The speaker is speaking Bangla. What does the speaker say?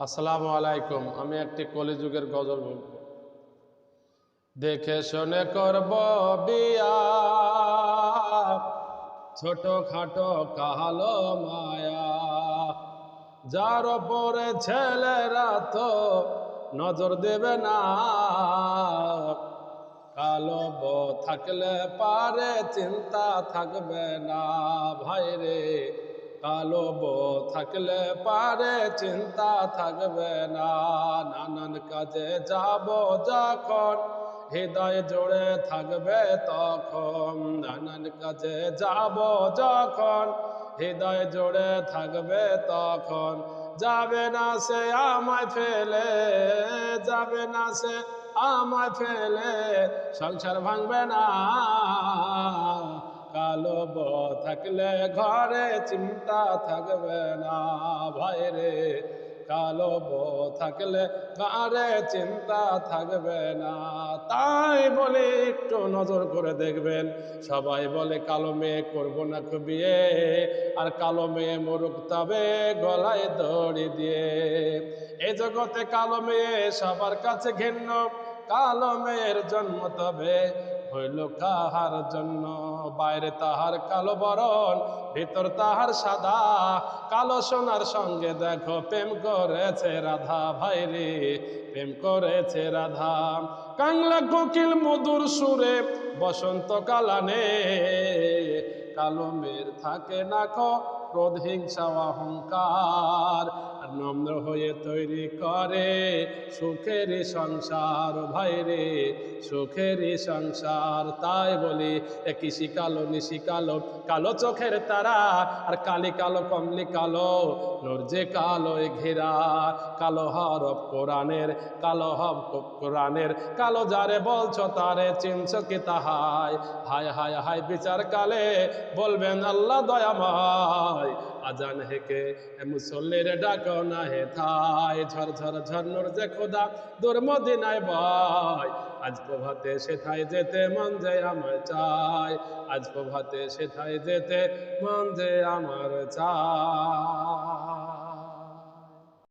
আসসালামু আলাইকুম, আমি একটি কলিযুগের গজল বলব। দেখে শুনে করব বিয়া। ছোট খাটো কালো মায়া। যার ওপরে ছেলেরা তো নজর দেবে না। কালো থাকলে পারে, চিন্তা থাকবে না। ভাই রে কালো থাকলে পারে, চিন্তা থাকবে না। নানান কাজে যাব যখন, হৃদয় জোড়ে থাকবে তখন। নানান কাজে যাব যখন, হৃদয় জোড়ে থাকবে তখন। যাবে না সে আমায় ফেলে, যাবে না সে আমায় ফেলে। সংসার ভাঙবে না। কালো ব থাকলে ঘরে চিন্তা থাকবে না ভাই রে। কালো ব থাকলে ঘরে চিন্তা থাকবে না। তাই বলে একটু নজর করে দেখবেন, সবাই বলে কালো মেয়ে করব না খুব বিয়ে, আর কালো মেয়ে মরুক তবে গলায় দড়ি দিয়ে। এই জগতে কালো মেয়ে সবার কাছে ঘেন্ন কালো মেয়ের জন্ম তবে হইল কাহার জন্য? বাইরে তাহার কালো বরণ, ভিতর তাহার সাদা। কালো সোনার সঙ্গে দেখো, প্রেম করেছে রাধা ভাইরে প্রেম করেছে রাধা। কাংলা কোকিল মধুর সুরে, বসন্ত কালানে। কালো মেয়ের থাকে না খো ক্রোধ, হিংসা অহংকার। নম্র হয়ে তৈরি করে সুখের সংসার। ভাই রে, সুখের সংসার, তাই বলি কিসি কালো, নিশি কালো কালো চোখের তারা, আর কালি কালো, কমলি কালো যে কালো ঘেরা। কালো হরফ কোরআনের, কালো হব কোরআনের, কালো যারে বলছ তারে চিনছ কি তাহাই? হায় হায় হায় বিচার কালে বলবেন, আল্লাহ দয়াময় আজান হেকে মুসল্লির ডাক না হে থাই ঝর ঝর ঝর্নর যে খোদা, দূর মদিনায় বয় আজ প্রভাতে সেথায় যেতে মন যে আমার চাই, আজ প্রভাতে সেথায় যেতে মন যে আমার চাই।